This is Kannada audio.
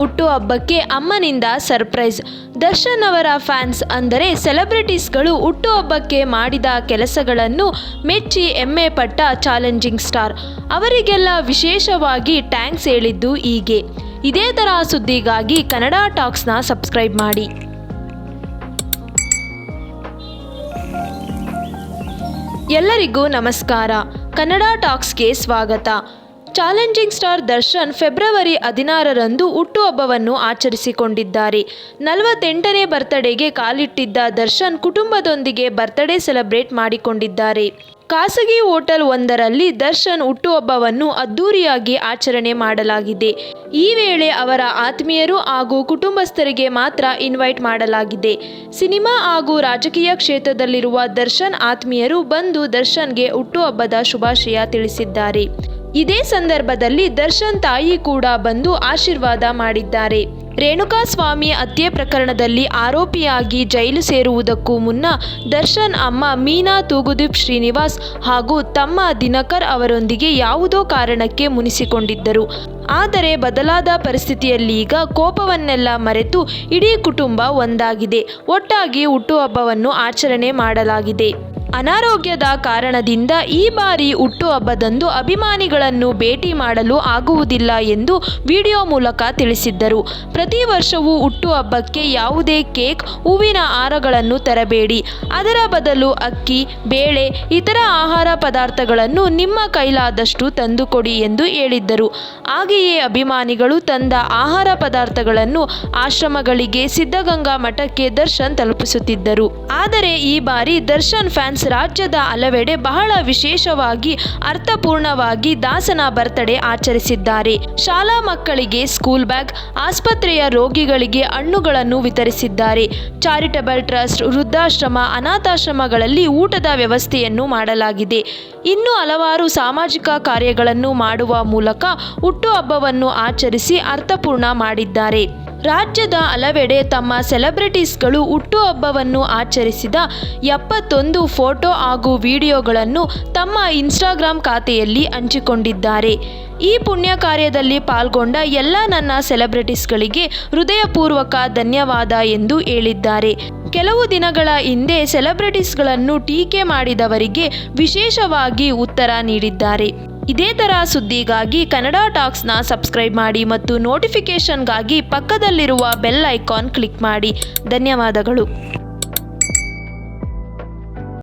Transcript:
ಹುಟ್ಟುಹಬ್ಬಕ್ಕೆ ಅಮ್ಮನಿಂದ ಸರ್ಪ್ರೈಸ್. ದರ್ಶನ್ ಅವರ ಫ್ಯಾನ್ಸ್ ಅಂದರೆ ಸೆಲೆಬ್ರಿಟೀಸ್ಗಳು ಹುಟ್ಟುಹಬ್ಬಕ್ಕೆ ಮಾಡಿದ ಕೆಲಸಗಳನ್ನು ಮೆಚ್ಚಿ ಹೆಮ್ಮೆ ಪಟ್ಟ ಚಾಲೆಂಜಿಂಗ್ ಸ್ಟಾರ್. ಅವರಿಗೆಲ್ಲ ವಿಶೇಷವಾಗಿ ಟ್ಯಾಂಕ್ಸ್ ಹೇಳಿದ್ದು ಹೀಗೆ. ಇದೇ ಥರ ಸುದ್ದಿಗಾಗಿ ಕನ್ನಡ ಟಾಕ್ಸ್ನ ಸಬ್ಸ್ಕ್ರೈಬ್ ಮಾಡಿ. ಎಲ್ಲರಿಗೂ ನಮಸ್ಕಾರ. ಕನ್ನಡ ಟಾಕ್ಸ್ಗೆ ಸ್ವಾಗತ. ಚಾಲೆಂಜಿಂಗ್ ಸ್ಟಾರ್ ದರ್ಶನ್ ಫೆಬ್ರವರಿ ಹದಿನಾರರಂದು ಹುಟ್ಟುಹಬ್ಬವನ್ನು ಆಚರಿಸಿಕೊಂಡಿದ್ದಾರೆ. ನಲವತ್ತೆಂಟನೇ ಬರ್ತ್ಡೇಗೆ ಕಾಲಿಟ್ಟಿದ್ದ ದರ್ಶನ್ ಕುಟುಂಬದೊಂದಿಗೆ ಬರ್ತ್ಡೇ ಸೆಲೆಬ್ರೇಟ್ ಮಾಡಿಕೊಂಡಿದ್ದಾರೆ. ಖಾಸಗಿ ಹೋಟೆಲ್ ಒಂದರಲ್ಲಿ ದರ್ಶನ್ ಹುಟ್ಟುಹಬ್ಬವನ್ನು ಅದ್ದೂರಿಯಾಗಿ ಆಚರಣೆ ಮಾಡಲಾಗಿದೆ. ಈ ವೇಳೆ ಅವರ ಆತ್ಮೀಯರು ಹಾಗೂ ಕುಟುಂಬಸ್ಥರಿಗೆ ಮಾತ್ರ ಇನ್ವೈಟ್ ಮಾಡಲಾಗಿದೆ. ಸಿನಿಮಾ ಹಾಗೂ ರಾಜಕೀಯ ಕ್ಷೇತ್ರದಲ್ಲಿರುವ ದರ್ಶನ್ ಆತ್ಮೀಯರು ಬಂದು ದರ್ಶನ್ಗೆ ಹುಟ್ಟುಹಬ್ಬದ ಶುಭಾಶಯ ತಿಳಿಸಿದ್ದಾರೆ. ಇದೇ ಸಂದರ್ಭದಲ್ಲಿ ದರ್ಶನ್ ತಾಯಿ ಕೂಡ ಬಂದು ಆಶೀರ್ವಾದ ಮಾಡಿದ್ದಾರೆ. ರೇಣುಕಾಸ್ವಾಮಿ ಹತ್ಯೆ ಪ್ರಕರಣದಲ್ಲಿ ಆರೋಪಿಯಾಗಿ ಜೈಲು ಸೇರುವುದಕ್ಕೂ ಮುನ್ನ ದರ್ಶನ್ ಅಮ್ಮ ಮೀನಾ ತೂಗುದೀಪ್ ಶ್ರೀನಿವಾಸ್ ಹಾಗೂ ತಮ್ಮ ದಿನಕರ್ ಅವರೊಂದಿಗೆ ಯಾವುದೋ ಕಾರಣಕ್ಕೆ ಮುನಿಸಿಕೊಂಡಿದ್ದರು. ಆದರೆ ಬದಲಾದ ಪರಿಸ್ಥಿತಿಯಲ್ಲೀಗ ಕೋಪವನ್ನೆಲ್ಲ ಮರೆತು ಇಡೀ ಕುಟುಂಬ ಒಂದಾಗಿದೆ. ಒಟ್ಟಾಗಿ ಹುಟ್ಟುಹಬ್ಬವನ್ನು ಆಚರಣೆ ಮಾಡಲಾಗಿದೆ. ಅನಾರೋಗ್ಯದ ಕಾರಣದಿಂದ ಈ ಬಾರಿ ಹುಟ್ಟುಹಬ್ಬದಂದು ಅಭಿಮಾನಿಗಳನ್ನು ಭೇಟಿ ಮಾಡಲು ಆಗುವುದಿಲ್ಲ ಎಂದು ವಿಡಿಯೋ ಮೂಲಕ ತಿಳಿಸಿದ್ದರು. ಪ್ರತಿ ವರ್ಷವೂ ಹುಟ್ಟುಹಬ್ಬಕ್ಕೆ ಯಾವುದೇ ಕೇಕ್, ಹೂವಿನ ಹಾರಗಳನ್ನು ತರಬೇಡಿ. ಅದರ ಬದಲು ಅಕ್ಕಿ, ಬೇಳೆ, ಇತರ ಆಹಾರ ಪದಾರ್ಥಗಳನ್ನು ನಿಮ್ಮ ಕೈಲಾದಷ್ಟು ತಂದುಕೊಡಿ ಎಂದು ಹೇಳಿದ್ದರು. ಹಾಗೆಯೇ ಅಭಿಮಾನಿಗಳು ತಂದ ಆಹಾರ ಪದಾರ್ಥಗಳನ್ನು ಆಶ್ರಮಗಳಿಗೆ ಸಿದ್ಧಗಂಗಾ ಮಠಕ್ಕೆ ದರ್ಶನ್ ತಲುಪಿಸುತ್ತಿದ್ದರು. ಆದರೆ ಈ ಬಾರಿ ದರ್ಶನ್ ಫ್ಯಾನ್ಸ್ ರಾಜ್ಯದ ಹಲವೆಡೆ ಬಹಳ ವಿಶೇಷವಾಗಿ, ಅರ್ಥಪೂರ್ಣವಾಗಿ ದಾಸನ ಬರ್ತ್ಡೇ ಆಚರಿಸಿದ್ದಾರೆ. ಶಾಲಾ ಮಕ್ಕಳಿಗೆ ಸ್ಕೂಲ್ ಬ್ಯಾಗ್, ಆಸ್ಪತ್ರೆಯ ರೋಗಿಗಳಿಗೆ ಹಣ್ಣುಗಳನ್ನು ವಿತರಿಸಿದ್ದಾರೆ. ಚಾರಿಟಬಲ್ ಟ್ರಸ್ಟ್ ವೃದ್ಧಾಶ್ರಮ, ಅನಾಥಾಶ್ರಮಗಳಲ್ಲಿ ಊಟದ ವ್ಯವಸ್ಥೆಯನ್ನು ಮಾಡಲಾಗಿದೆ. ಇನ್ನು ಹಲವಾರು ಸಾಮಾಜಿಕ ಕಾರ್ಯಗಳನ್ನು ಮಾಡುವ ಮೂಲಕ ಹುಟ್ಟುಹಬ್ಬವನ್ನು ಆಚರಿಸಿ ಅರ್ಥಪೂರ್ಣ ಮಾಡಿದ್ದಾರೆ. ರಾಜ್ಯದ ಹಲವೆಡೆ ತಮ್ಮ ಸೆಲೆಬ್ರಿಟೀಸ್ಗಳು ಹುಟ್ಟುಹಬ್ಬವನ್ನು ಆಚರಿಸಿದ ಎಪ್ಪತ್ತೊಂದು ಫೋಟೋ ಹಾಗೂ ವಿಡಿಯೋಗಳನ್ನು ತಮ್ಮ ಇನ್ಸ್ಟಾಗ್ರಾಮ್ ಖಾತೆಯಲ್ಲಿ ಹಂಚಿಕೊಂಡಿದ್ದಾರೆ. ಈ ಪುಣ್ಯ ಕಾರ್ಯದಲ್ಲಿ ಪಾಲ್ಗೊಂಡ ಎಲ್ಲ ನನ್ನ ಸೆಲೆಬ್ರಿಟೀಸ್ಗಳಿಗೆ ಹೃದಯಪೂರ್ವಕ ಧನ್ಯವಾದ ಎಂದು ಹೇಳಿದ್ದಾರೆ. ಕೆಲವು ದಿನಗಳ ಹಿಂದೆ ಸೆಲೆಬ್ರಿಟೀಸ್ಗಳನ್ನು ಟೀಕೆ ಮಾಡಿದವರಿಗೆ ವಿಶೇಷವಾಗಿ ಉತ್ತರ ನೀಡಿದ್ದಾರೆ. ಇದೇ ಥರ ಸುದ್ದಿಗಾಗಿ ಕನ್ನಡ ಟಾಕ್ಸ್ನ ಸಬ್ಸ್ಕ್ರೈಬ್ ಮಾಡಿ ಮತ್ತು ನೋಟಿಫಿಕೇಷನ್ಗಾಗಿ ಪಕ್ಕದಲ್ಲಿರುವ ಬೆಲ್ ಐಕಾನ್ ಕ್ಲಿಕ್ ಮಾಡಿ. ಧನ್ಯವಾದಗಳು.